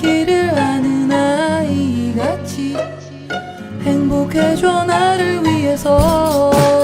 길을 아는 아이같이 행복해져 나를 위해서.